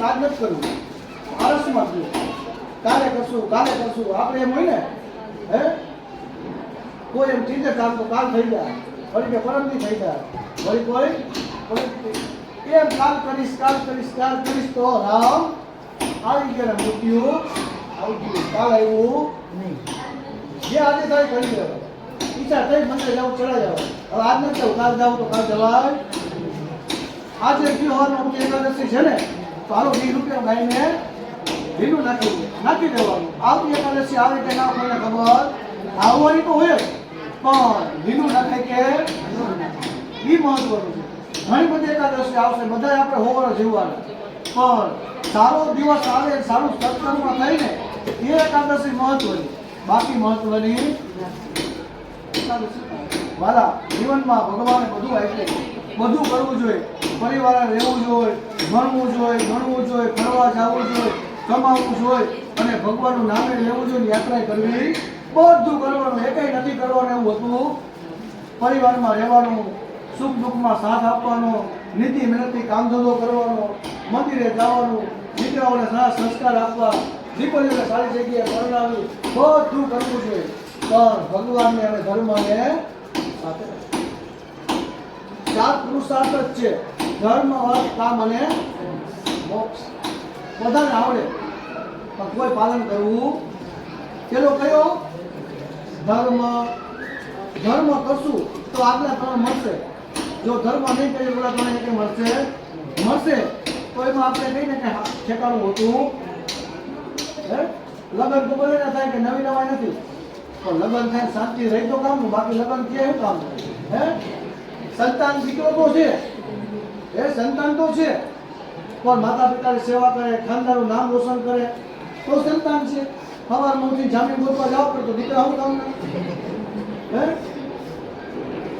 આજ નથી કરવું. આળસમાં જ રહ્યું. કાલે કરશું કાલે કરશું. આપણે એમ હોય ને, હે? કોઈ એમ ઠીક છે કામ તો કાલ થઈ જાય. વળી કે પરમથી થઈ જાય. વળી કોઈ પરમથી એમ કાલ કરીશ કાલ કરીશ કાલ કરીશ તો રામ આવી ગયા ને મૃત્યુ. આવી ગયું. કાલ આવ્યું નહીં. જે આજે થાય કરી દેવા ઈચ્છા થઈ મંદિર જાવ ચડા જાવ. હવે આજ નથી જવું. કાલ જાવ તો કાલ જવાય. આજે કયો હોવાનું અમુક એકાદશી છે ને? તો હાલો, વીસ રૂપિયા ગાઈને ઢીલું નાખી નાખી દેવાનું. આવતી એકાદશી આવે કે ના કોઈને ખબર. આવવાની તો હોય જ. પણ ઢીલું નાખે કે એ મહત્વનું છે. ઘણી બધી એકાદશી આવશે બધા આપણે હોવાનો જીવવાના. પણ સારો દિવસ આવે, સારું સત્સંગમાં થઈને એ એકાદશી મહત્વની. બાકી મહત્વની વાલા, જીવનમાં ભગવાને બધું આપ્યું બધું કરવું જોઈએ. પરિવારે રહેવું જોઈએ, ભણવું જોઈએ ભણવું જોઈએ, ફરવા જવું જોઈએ કમાવવું જોઈએ અને ભગવાનનું નામે લેવું જોઈએ યાત્રા કરવી. બધું કરવાનું, એકેય નથી કરવાનું એવું હતું. પરિવારમાં રહેવાનું, સુખ દુઃખમાં સાથ આપવાનો, નીતિ મહેનતથી કામ ધંધો કરવાનો, મંદિરે જવાનું, દીકરાઓને સારા સંસ્કાર આપવા દીકરીઓને સારી જગ્યાએ પરણાવી, બધું કરવું જોઈએ. પણ ભગવાનને અને ધર્મને સાથે ચાર પુરુષાર્થ જ છે. ધર્મ, અર્થ, કામ અને મોક્ષ. બધાને આવડે. પણ કોઈ પાલન કરવું પેલો કયો? ધર્મ. ધર્મ કરશું તો આગલા ત્રણ મળશે. જો ધર્મ નહીં કરીએ પેલા ત્રણ એક મળશે? મળશે. તો એમાં આપણે કહીને ને કઈ ઠેકાણું હતું. લગ્ન તો બધે ના થાય કે નવી નવાઈ નથી. પણ લગ્ન થાય શાંતિ રહી તો કામનું બાકી લગ્ન થયા કામ હે? સંતાન દીકરો તો છે. એ સંતાન તો છે. પણ માતા પિતાની સેવા કરે ખાનદારનું નામ રોશન કરે, તો સંતાન છે. સવારમાં ઉઠી જામીન ગોતવા જાવ પડે તો દીકરા હું કામ હે?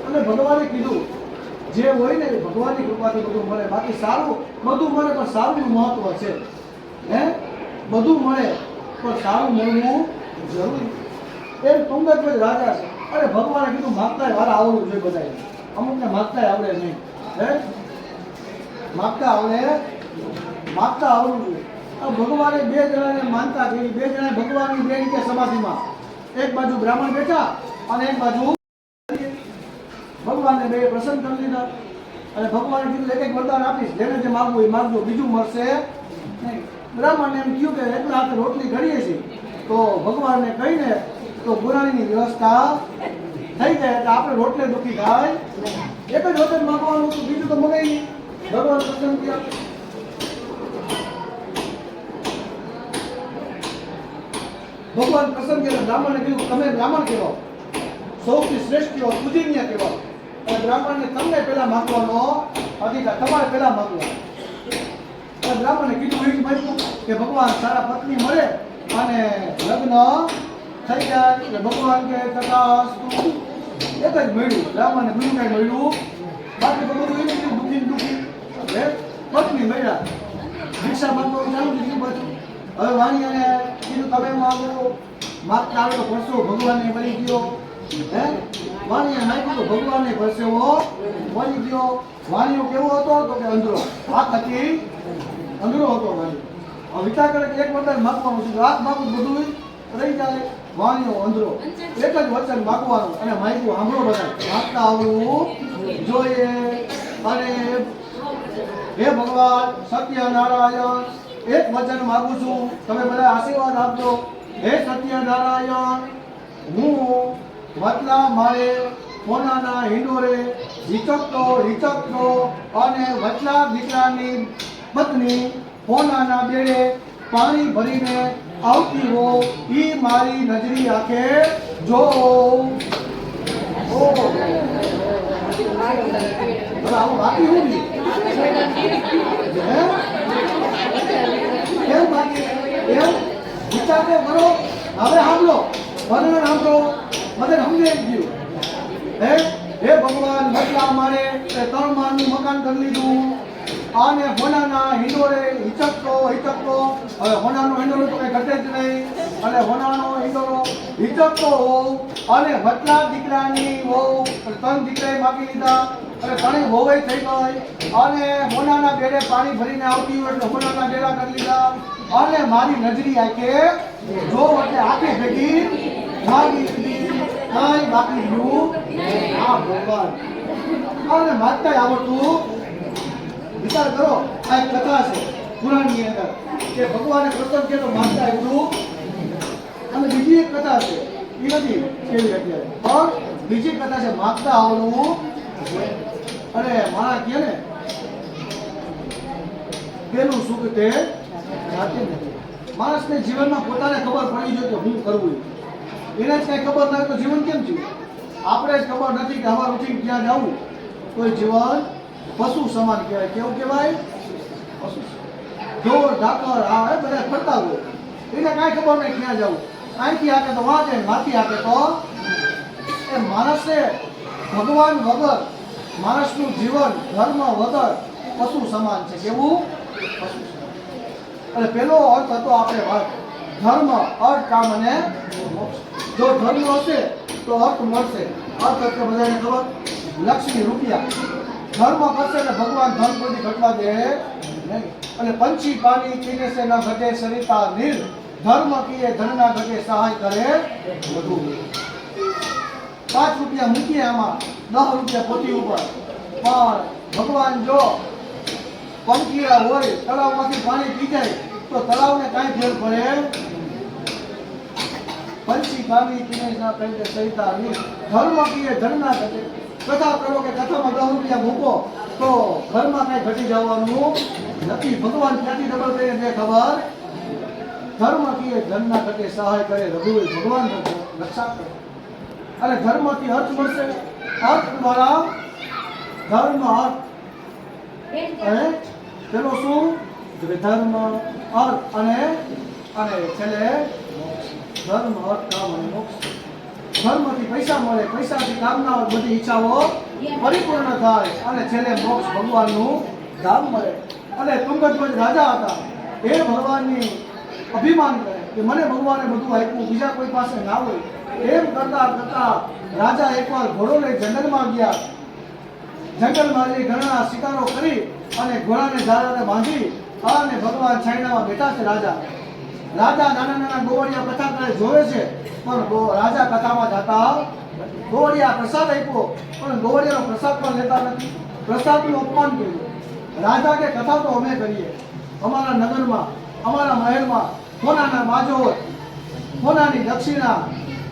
અને ભગવાને કીધું, જે હોય ને એ ભગવાનની કૃપાથી બધું મળે. બાકી સારું, બધું મળે, પણ સારું મહત્વ છે. હે? બધું મળે, પણ સારું મળવું જરૂરી. એમ તુંગત રાજા છે. અને ભગવાને કીધું માગતા વારા આવડવું જોઈએ બધાય અમુકને માગતા આવડે નહીં. માગતા આવડે? માગતા આવડવું ભગવાને બે જણાને માનતા કરી, બે જણા ભગવાનની બે રીતે સમાધિમાં. એક બાજુ બ્રાહ્મણ બેઠા અને એક બાજુ ભગવાનને બે પ્રસન્ન કરી દીધા અને ભગવાને કીધું, એક એક વરદાન આપીશ. જેને જે માગવું એ માગજો, બીજું મળશે નહીં. બ્રાહ્મણને એમ કહ્યું કે એટલા હાથે રોટલી ઘડીએ છીએ. તો ભગવાનને કહીને તો પુરાણીની વ્યવસ્થા થઈ જાય એટલે આપણે રોટલે દુખી થાય. એક જ વચન માગવાનું હતું, બીજું તો મગાઈ ભગવાન પ્રસન્ન થયા ભગવાન પ્રસન્ન થયા બ્રાહ્મણને કીધું, તમે બ્રાહ્મણ કહેવાઓ સૌથી શ્રેષ્ઠ કહેવાઓ પૂજનીય કહેવાઓ અને બ્રાહ્મણને તમને પહેલા માગવાનો અધિકાર, તમારે પહેલા માગવાનો. બ્રાહ્મણે કીધું એ જ કે ભગવાન સારા પત્ની મળે અને લગ્ન થઈ જાય. ભગવાન કે તથાસ્તુ એક જ મળ્યું. બ્રાહ્મણને બીજું કઈ મળ્યું. બાકી તો બધું એમ કીધું દુખી દુખી. હે પત્ની મળ્યા. ભિક્ષા માંગવાનું ચાલુ દીધું બધું હવે વાણિયાને કીધું, તમે માગો માગતા આવે તો પરસો ભગવાનને મળી ગયો. હે? વાણિયા નાખ્યું તો ભગવાનને પરસેવો મળી ગયો. વાણિયો કેવો હતો? તો કે અંધરો. આંખ હતી, અંધરો હતો વાણિયો. હવે વિચાર કરે કે એક વખત માગવાનું છે. રાત માગું બધું રહી જાય, વાણીઓ અંધરો. એક જ વચન માગવાનું અને માયકું સાંભળો બધા માગતા આવવું જોઈએ. અને હે ભગવાન, સત્યનારાયણ, એક વચન માગું છું. તમે બધા આશીર્વાદ આપજો. હે સત્યનારાયણ, હું વતલા મારે કોનાના હિંડોરે હિચકતો હિચકતો અને વચલા દીકરાની પત્ની કોનાના બેડે પાણી ભરીને આવતી હો ઈ મારી નજરી આંખે જો. આવું બાકી હું કેમ બાકી હવે સાંભળો. મને સાંભળો. મને સમજાઈ ગયું. હે? હે ભગવાન મતલા મારે ત્રણ માળનું મકાન કરી લીધું. આને હોનાના હિંડોરે હિચકતો હિચકતો હવે હોનાનો હિંડોરો તો કઈ ઘટે જ નહીં. અને હોનાનો હિંડોરો હિચકતો હોવ અને વચલા દીકરાની હોવ ત્રણ દીકરાએ માગી લીધા. અને પાણી હોવાઈ થઈ ગઈ અને હોનાના બેડે પાણી ભરીને આવતી હોય એટલે હોનાના ડેરા કરી લીધા. અને મારી નજરી આંખે જો એટલે આંખે ભેગી માગી લીધી કાંઈ બાકી રહ્યું આ ભગવાન અને માગતા આવડતું વિચાર કરો, આ એક કથા છે પુરાણની અંદર, કે ભગવાને પ્રસન્ન છે તો માગતા આવડું અને બીજી એક કથા છે, એ નથી કેવી અત્યારે પણ બીજી કથા છે, માગતા આવડવું અને મારા કહે ને, પેલું સુખ તે જાતે નથી. માણસને જીવનમાં પોતાને ખબર પડી જોઈએ કે હું કરવું? એને જ કઈ ખબર ના હોય તો જીવન કેમ જીવે આપણે જ ખબર નથી કે હવાર ઉઠી ક્યાં જવું? કોઈ જીવન પશુ સમાન કહેવાય. કેવું કહેવાય? પશુ ઢોર ઢાકર આ, એ બધા ફરતા હોય. એને કાંઈ ખબર નહીં, ક્યાં જવું. અહીંથી આપે તો વાંચે માથી આપે તો એ માણસે ભગવાન વગર, માણસનું જીવન, ધર્મ વગર પશુ સમાન છે. કેવું? પશુ અને પેલો અર્થ હતો આપણે વાત. ધર્મ, અર્થ, કામ અને જો ધર્મ હશે, તો અર્થ મળશે. અર્થ એટલે બધાને ખબર? લક્ષ્મી રૂપિયા. ધર્મ કરશે એટલે ભગવાન ધન કોઈથી ઘટવા દે. નહીં અને પંછી પાણી પીને સે ન ઘટે સરિતા નીર ધર્મ કીએ, ધનના ઘટે સહાય કરે. વધુ પાંચ રૂપિયા મૂકીએ આમાં, દસ રૂપિયા પોતી ઉપર. પણ ભગવાન જો પંખીડા હોય, તળાવમાંથી પાણી પી જાય, તો તળાવને કાંઈ ફેર પડે. પંછી પાણી પીને ના કહી સહિતા ધર્મ કીએ, ધનના ઘટે કથા કરો કે કથામાં દસ રૂપિયા મૂકો, તો ઘરમાં કઈ ઘટી જવાનું નથી. ભગવાન ક્યાંથી ડબલ કરીને દે ખબર ધર્મ કીએ ધનના ઘટે સહાય કરે રઘુવીર ભગવાન રક્ષા કરે. અને ધર્મથી અર્થ મળશે. અર્થ દ્વારા ધર્મ અર્થ અને પેલો શું? ધર્મ અર્થ અને અને છેલ્લે ધર્મ અર્થ કામ અને મોક્ષ. ધર્મથી પૈસા મળે, પૈસાથી કામનાઓ બધી ઈચ્છાઓ પરિપૂર્ણ થાય. અને છેલ્લે મોક્ષ ભગવાનનું ધામ મળે. અને તુંગધ્વજ રાજા હતા. એ ભગવાનની અભિમાન કરે કે મને ભગવાને બધું આપ્યું, બીજા કોઈ પાસે ના હોય. એમ કરતા કરતા રાજા એકવાર ઘોડો લઈ જંગલમાં ગયા. જંગલમાં જઈ ઘણા શિકારો કરી અને ઘોડાને ઝાડાને બાંધી અને ભગવાન છાયડામાં બેઠા છે રાજા. રાજા નાના નાના ગોવડિયા કથા કરે જોવે છે, પણ રાજા કથામાં જતા ગોવડિયા પ્રસાદ આપ્યો, પણ ગોવડિયાનો પ્રસાદ પણ લેતા નથી. પ્રસાદનું અપમાન કર્યું. રાજા કે કથા તો અમે કરીએ. અમારા નગરમાં, અમારા મહેલમાં સોનાના બાજો સોનાની દક્ષિણા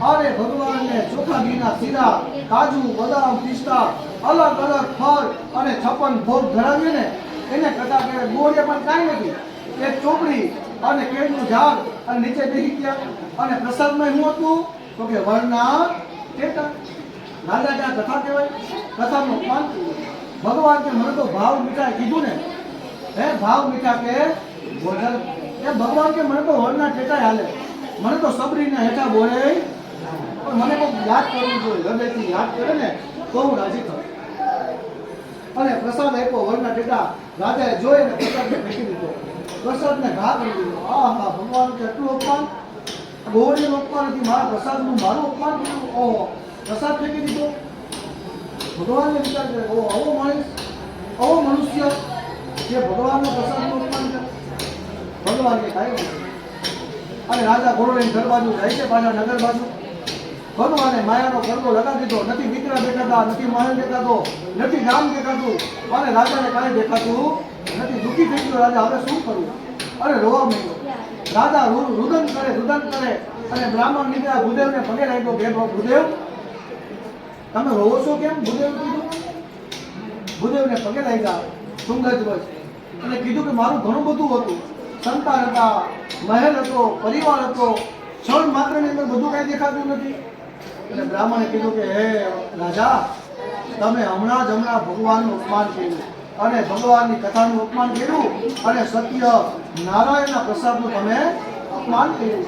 અરે ભગવાનને ચોખા ઘીના શીરા, કાજુ, બદામ, પિસ્તા, અલગ અલગ ફળ અને છપ્પન ભોગ ધરાવીએ ને, એને કથા કે ગોળીએ પણ કાંઈ નથી. એક ચોપડી અને કેળનું ઝાડ અને નીચે બેસી ગયા. અને પ્રસાદમાં શું હતું? તો કે વરના ટેટા. રાજા ત્યાં કથા કહેવાય. કથાનું પાન. ભગવાન કે મને તો ભાવ મીઠા કીધું ને. હે, ભાવ મીઠા કે ભોજન એ ભગવાન કે મને તો વરના ટેટા હાલે. મને તો સબરીના હેઠા બોલે. પણ મને કોઈ યાદ કરવું જોઈએ. હૃદયથી યાદ કરે ને, તો હું રાજી થઉં. અને પ્રસાદ આપ્યો વરના ટેટા. રાજાએ જોઈને પ્રસાદ ફેંકી દીધો. પ્રસાદને ઘા કરી દીધો આ હા ભગવાન કેટલું અપમાન? ગોળીનું અપમાન હતી મારા પ્રસાદનું મારું અપમાન કર્યું ઓહો, પ્રસાદ ફેંકી દીધો? ભગવાનને વિચાર કરે ઓ આવો માણસ, આવો મનુષ્ય જે ભગવાનનો પ્રસાદનું અપમાન કરે. ભગવાનને કાંઈ અને રાજા ઘોડો લઈને ઘર બાજુ જાય છે, પાછા નગર બાજુ. ભગવાને માયાનો પડદો લગાવી દીધો. નથી મિત્ર દેખાતા, નથી મહેલ દેખાતો, નથી ગામ દેખાતું. અને રાજાને કાંઈ દેખાતું નથી, દુઃખી થઈ ગયો રાજા, હવે શું કરવું અરે રોવા માંડ્યો. રાજા રુદન કરે રુદન કરે, અને બ્રાહ્મણ નીકળ્યા, ભૂદેવને પગે લાગ્યો બે ભૂદેવ, તમે રોવો છો કેમ? ભૂદેવ કીધું. ભૂદેવને પગે લાગ્યા સુંગધ્વજ અને કીધું કે મારું ઘણું બધું હતું. સંતાન હતા, મહેલ હતો, પરિવાર હતો. ક્ષણ માત્રની અંદર બધું કાંઈ દેખાતું નથી. એટલે બ્રાહ્મણે કીધું કે, હે રાજા, તમે હમણાં જ હમણાં ભગવાનનું અપમાન કર્યું. અને ભગવાનની કથાનું અપમાન કર્યું અને સત્ય નારાયણના પ્રસાદનું તમે અપમાન કર્યું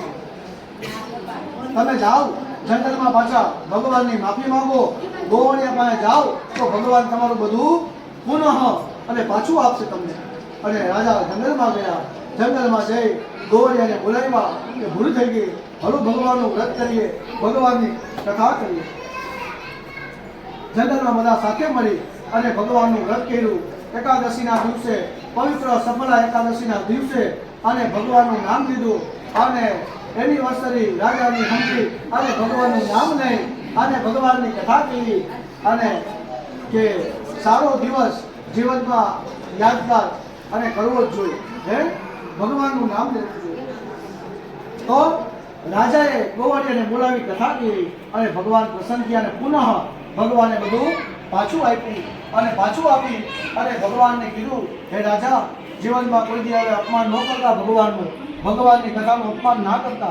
તમે જાઓ, જંગલમાં પાછા ભગવાનની માફી માંગો ગોવણિયા પાસે જાઓ, તો ભગવાન તમારું બધું પુનઃ અને પાછું આપશે તમને. અને રાજા જંગલમાં ગયા, જંગલમાં જઈ ગોવળિયાને બોલાવ્યા કે ભૂલ થઈ ગઈ હરું ભગવાનનું વ્રત કરીએ, ભગવાનની કથા કરીએ. જંગલમાં બધા સાથે મળી અને ભગવાનનું વ્રત કર્યું. એકાદશીના દિવસે, પવિત્ર સફળા એકાદશીના દિવસે અને ભગવાનનું નામ લીધું. અને એનિવર્સરી રાજાની હંસી અને ભગવાનનું નામ લઈ અને ભગવાનની કથા કહી અને કે સારો દિવસ જીવનમાં યાદગાર અને કરવો જ જોઈએ. હે? ભગવાનનું નામ લેવું જોઈએ. તો રાજાએ ગોવાળિયાને બોલાવી કથા કહી અને ભગવાન પ્રસન્ન થયા અને પુનઃ ભગવાને બધું પાછું આપ્યું અને પાછું આપી અને ભગવાનને કીધું, હે રાજા, જીવનમાં કોઈ દી હવે અપમાન ન કરતા ભગવાનનું. ભગવાનની કથાનું અપમાન ના કરતા.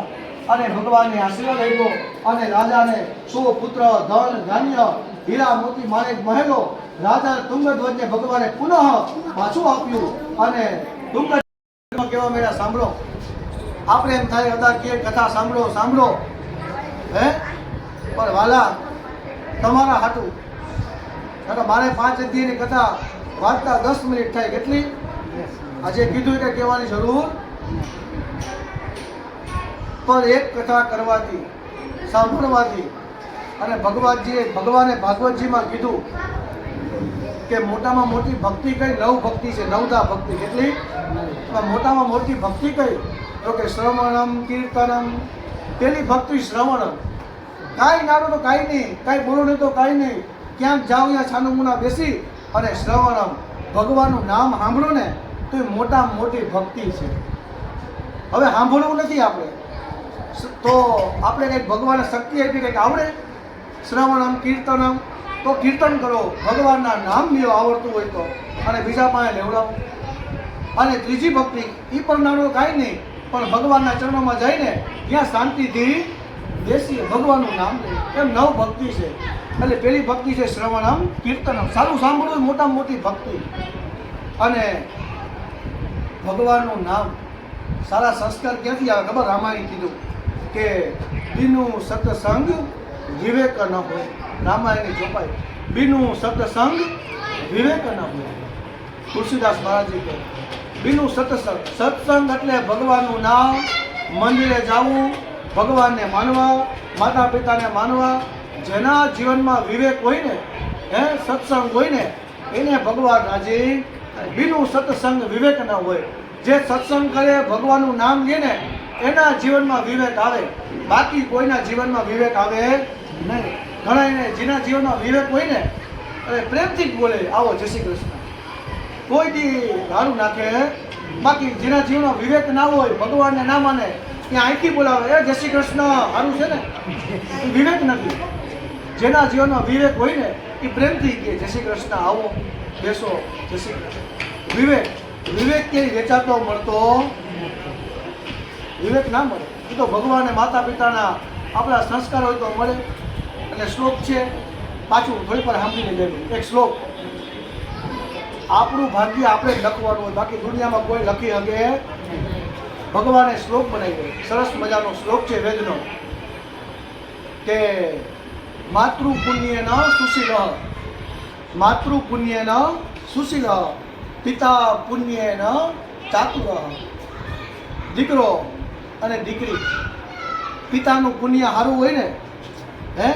અને ભગવાનને આશીર્વાદ આપ્યો અને રાજાને સો પુત્ર, ધન, ધાન્ય, હીરા, મોતી, માણેક, મહેલો, રાજા તુંગધ્વજને ભગવાને પુનઃ પાછું આપ્યું અને તુંગ કેવા મેળા સાંભળો. આપણે એમ થાય, અદા કે કથા સાંભળો સાંભળો. હે? પણ વાલા, તમારા હાટું કારણ મારે પાંચ અધ્યાયની કથા વાંચતા દસ મિનિટ થાય. કેટલી? આજે કીધું કે કહેવાની જરૂર પણ એક કથા કરવાથી, સાંભળવાથી અને ભગવાનજીએ, ભગવાને ભાગવતજીમાં કીધું કે મોટામાં મોટી ભક્તિ કઈ નવ ભક્તિ છે, નવદા ભક્તિ. કેટલી? મોટામાં મોટી ભક્તિ કઈ? તો કે શ્રવણમ, કીર્તનમ. પેલી ભક્તિ શ્રવણમ. કાંઈ નાનું તો કાંઈ નહીં, કાંઈ બોલો નહીં તો કાંઈ નહીં. ક્યાંક જાઓ ત્યાં છાનું મુના બેસી અને શ્રવણમ, ભગવાનનું નામ સાંભળો ને, તો એ મોટામાં મોટી ભક્તિ છે. હવે સાંભળવું નથી આપણે. તો આપણે કંઈક ભગવાને શક્તિ આપી કંઈક આવડે? શ્રવણમ, કીર્તનમ, તો કીર્તન કરો. ભગવાનના નામ લ્યો, આવડતું હોય તો. અને બીજા પાસે લેવડાવો. અને ત્રીજી ભક્તિ એ પણ નાનું કાંઈ નહીં, પણ ભગવાનના ચરણોમાં જઈને ત્યાં શાંતિથી બેસીએ, ભગવાનનું નામ લે એમ નવ ભક્તિ છે. એટલે પેલી ભક્તિ છે શ્રવણમ, કીર્તનમ. સારું સાંભળવું મોટામાં મોટી ભક્તિ. અને ભગવાનનું નામ સારા સંસ્કાર ક્યાંથી આવે? ખબર? રામાયણ કીધું કે, બીનું સત્સંગ વિવેક ન હોય. રામાયણની ચોપાઈ બીનું સત્સંગ વિવેક ન હોય. તુલસીદાસ મહારાજી કહે બીનું સત્સંગ. સત્સંગ એટલે ભગવાનનું નામ, મંદિરે જવું, ભગવાનને માનવા માતા પિતાને માનવા જેના જીવનમાં વિવેક હોય ને હે, સત્સંગ હોય ને એને ભગવાન હાજી બીનું સત્સંગ વિવેક ન હોય. જે સત્સંગ કરે, ભગવાનનું નામ લે ને એના જીવનમાં વિવેક આવે. બાકી કોઈના જીવનમાં વિવેક આવે નહીં. ઘણા એને જેના જીવનમાં વિવેક હોય ને અરે પ્રેમથી જ બોલે, આવો, જય શ્રી કૃષ્ણ. કોઈ દી ધારું નાખે, બાકી જેના જીવનમાં વિવેક ના હોય, ભગવાનને ના માને ત્યાં અહીંથી બોલાવે, એ જય શ્રી કૃષ્ણ. સારું છે ને? વિવેક નથી. જેના જીવનમાં વિવેક હોય ને, એ પ્રેમથી કહે, જય શ્રી કૃષ્ણ, આવો, બેસો, જય શ્રી કૃષ્ણ. વિવેક વિવેક ક્યાંય વેચાતો મળતો વિવેક ના મળે. એ તો ભગવાને માતા પિતાના આપણા સંસ્કાર હોય તો મળે. એટલે શ્લોક છે, પાછું થોડી પર સાંભળીને લેવું એક શ્લોક. આપણું ભાગ્ય આપણે જ લખવાનું હોય. બાકી દુનિયામાં કોઈ લખી શકે ભગવાને શ્લોક બનાવી દે સરસ મજાનો શ્લોક છે વેદનો. કે માતૃ પુણ્ય ન સુશીલ. માતૃ પુણ્ય ન સુશીલ. પિતા પુણ્ય ન ચાતુર. દીકરો અને દીકરી. પિતાનું પુણ્ય સારું હોય ને? હે?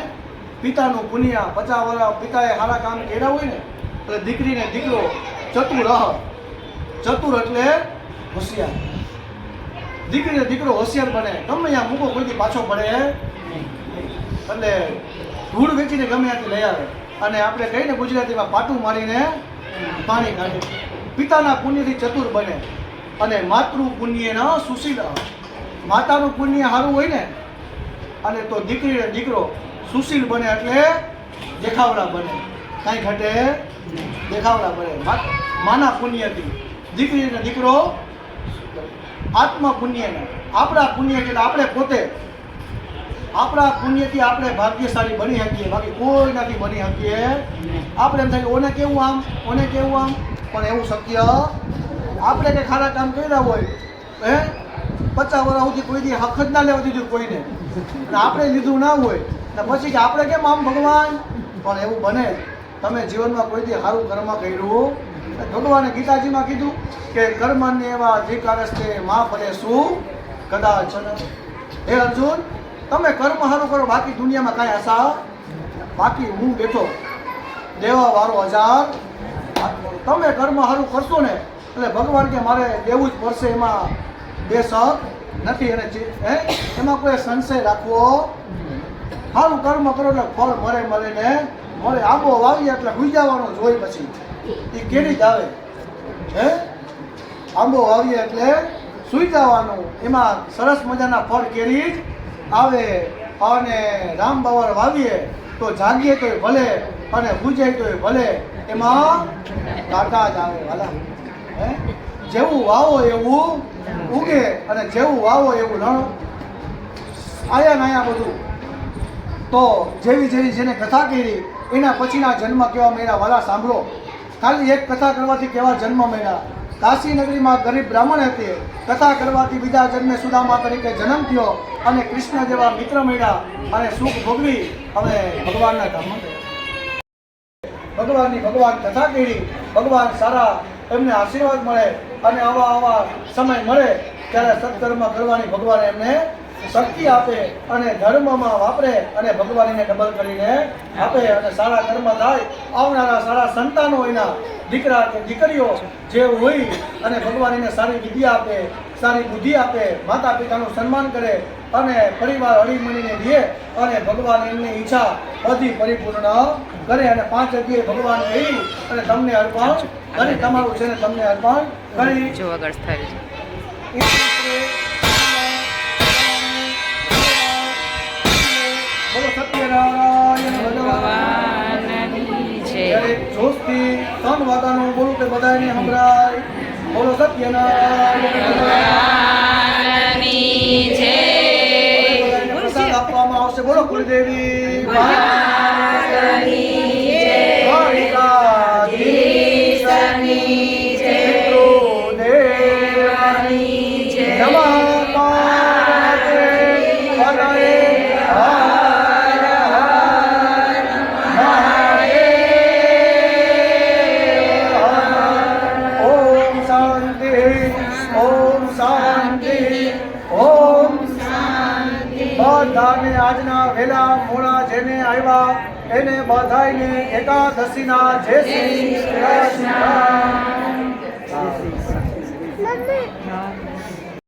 પિતાનું પુણ્ય પચાસ વર્ષ પિતાએ સારા કામ કર્યા હોય ને? એટલે દીકરીને દીકરો ચતુર. ચતુર એટલે હોશિયાર. દીકરીને દીકરો હોશિયાર બને. ગમે ત્યાં મૂકો, કોઈથી પાછો પડે? એટલે ધૂળ વેચીને ગમે ત્યાંથી લઈ આવે. અને આપણે કહીને ગુજરાતીમાં પાટું મારીને પાણી કાઢે. પિતાના પુણ્યથી ચતુર બને. અને માતૃ પુણ્યના સુશીલ. માતાનું પુણ્ય સારું હોય ને, અને તો દીકરી દીકરો સુશીલ બને એટલે દેખાવડા બને. કાંઈ ઘટે દેખાવડા બને. માના પુણ્યથી. દીકરી અને દીકરો આત્મા પુણ્યને આપણા પુણ્ય એટલે આપણે પોતે આપણા પુણ્યથી આપણે ભાગ્યશાળી બની શકીએ. બાકી કોઈ નથી બની શકીએ. આપણે એમ થાય ઓને કેવું આમ, ઓને કેવું આમ? પણ એવું શક્ય આપણે કંઈ ખારા કામ કર્યા હોય, હે? પચાસ વર્ષ સુધી કોઈ દી હક જ ના લેવા દીધું કોઈને. અને આપણે લીધું ના હોય ને પછી કે આપણે કેમ આમ ભગવાન? પણ એવું બને. તમે જીવનમાં કોઈ દી સારું કર્મ કર્યું. ભગવાને ગીતાજીમાં કીધું કે કર્મને એવા અધિકારસ્તે મા ફરે શું કદાચ હે અર્જુન? તમે કર્મ સારું કરો, બાકી દુનિયામાં કાંઈ આશા બાકી હું બેઠો. દેવા વાળો હજાર તમે કર્મ સારું કરશો ને, એટલે ભગવાન કે મારે દેવું જ પડશે એમાં બે શક નથી અને હે? એમાં કોઈ સંશય રાખવો? સારું કર્મ કરો એટલે ફળ મરે મળે ને, મળે. આબો વાવીએ એટલે ગુજાવાનો જોઈ પછી. એ કેરી જ આવે. હે? આંબો વાવીએ એટલે સુઈ જવાનું. એમાં સરસ મજાના ફળ કેરી જ આવે અને રામ બાવર વાવીએ, તો જાગીએ તોય ભલે અને પૂજે તોય ભલે. એમાં કાંટા જ આવે, વાલા. હે? જેવું વાવો એવું ઉગે અને જેવું વાવો એવું ન આયા નાયા બધું. તો જેવી જેવી જેને કથા કરી, એના પછીના જન્મ કેવા મળ્યા, વાલા સાંભળો. ખાલી એક કથા કરવાથી કેવા જન્મ મળ્યા? કાશી નગરીમાં ગરીબ બ્રાહ્મણ હતી કથા કરવાથી બીજા જન્મે સુદામા તરીકે જન્મ થયો અને કૃષ્ણ જેવા મિત્ર મળ્યા અને સુખ ભોગવી હવે ભગવાનના ધામમાં ભગવાનની ભગવાન કથા કરી, ભગવાન સારા એમને આશીર્વાદ મળે અને આવા આવા સમય મળે ત્યારે સત્કર્મ કરવાની ભગવાન એમને શક્તિ આપે અને ધર્મમાં વાપરે અને ભગવાનને ડબલ કરીને આપે અને સારા કર્મ થાય. આવનારા સારા સંતાનો એના દીકરા કે દીકરીઓ જે હોય અને ભગવાનને સારી વિદ્યા આપે સારી બુદ્ધિ આપે માતા પિતાનું સન્માન કરે અને પરિવાર હળીમળીને દે અને ભગવાન એમની ઈચ્છા બધી પરિપૂર્ણ કરે અને પાંચ જગ્યાએ ભગવાન રહી અને તમને અર્પણ કરી તમારું છે ને તમને અર્પણ કરી. ત્રણ વાગ્યાનું બોલું કે બધાને સંભળાય. બોલો સત્યનારાયણ. આપવામાં આવશે. બોલો કુલદેવી એકાદશીના જય શ્રી કૃષ્ણ.